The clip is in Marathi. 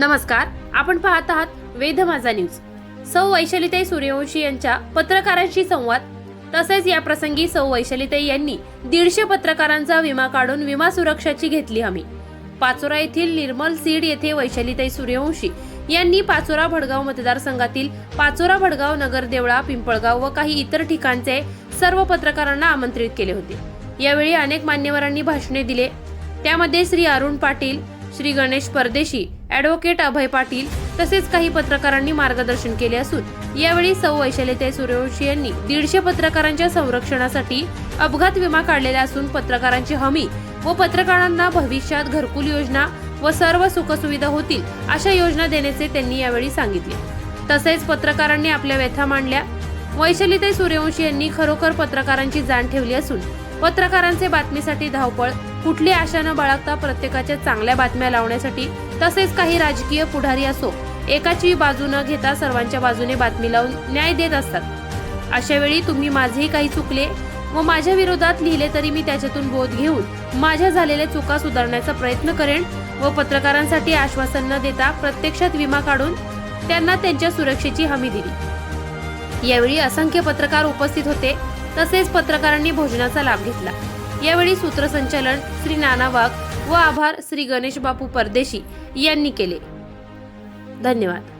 नमस्कार आपण पाहत आहात वेध माझा न्यूज. सौ वैशालीताई सूर्यवंशी यांच्या पत्रकारांशी संवाद. तसेच या प्रसंगी सौ वैशालीताई यांनी दीडशे पत्रकारांचा विमा काढून विमा सुरक्षाची घेतली हमी. पाचोरा येथील निर्मल सीड येथे वैशालीताई सूर्यवंशी यांनी पाचोरा भडगाव मतदारसंघातील पाचोरा भडगाव नगर देवळा पिंपळगाव व काही इतर ठिकाणचे सर्व पत्रकारांना आमंत्रित केले होते. यावेळी अनेक मान्यवरांनी भाषणे दिले. त्यामध्ये श्री अरुण पाटील श्री गणेश परदेशी ॲडव्होकेट अभय पाटील तसेच काही पत्रकारांनी मार्गदर्शन केले असून यावेळी सौ वैशालीताई सूर्यवंशी यांनी दीडशे पत्रकारांच्या संरक्षणासाठी अपघात विमा काढलेला असून पत्रकारांची हमी व पत्रकारांना भविष्यात घरकुल योजना व सर्व सुखसुविधा होतील अशा योजना देण्याचे त्यांनी यावेळी सांगितले. तसेच पत्रकारांनी आपल्या व्यथा मांडल्या. वैशालीताई सूर्यवंशी यांनी खरोखर पत्रकारांची जाण ठेवली असून पत्रकारांचे बातमीसाठी धावपळ कुठली आशा न बाळगता प्रत्येकाच्या चांगल्या बातम्या लावण्यासाठी तसेच काही राजकीय पुढारी असो एकाची बाजू न घेता सर्वांच्या बाजूने बातमी लावून न्याय देत असतात. अशा वेळी तुम्ही माझेही काही चुकले व माझ्या विरोधात लिहिले तरी मी त्याच्यातून बोध घेऊन माझ्या झालेल्या चुका सुधारण्याचा प्रयत्न करेन व पत्रकारांसाठी आश्वासन न देता प्रत्यक्षात विमा काढून त्यांना त्यांच्या सुरक्षेची हमी दिली. यावेळी असंख्य पत्रकार उपस्थित होते तसेच पत्रकारांनी भोजनाचा लाभ घेतला. यावेळी सूत्रसंचालन श्री नाना वाघ व आभार श्री गणेश बापू परदेशी यांनी केले. धन्यवाद.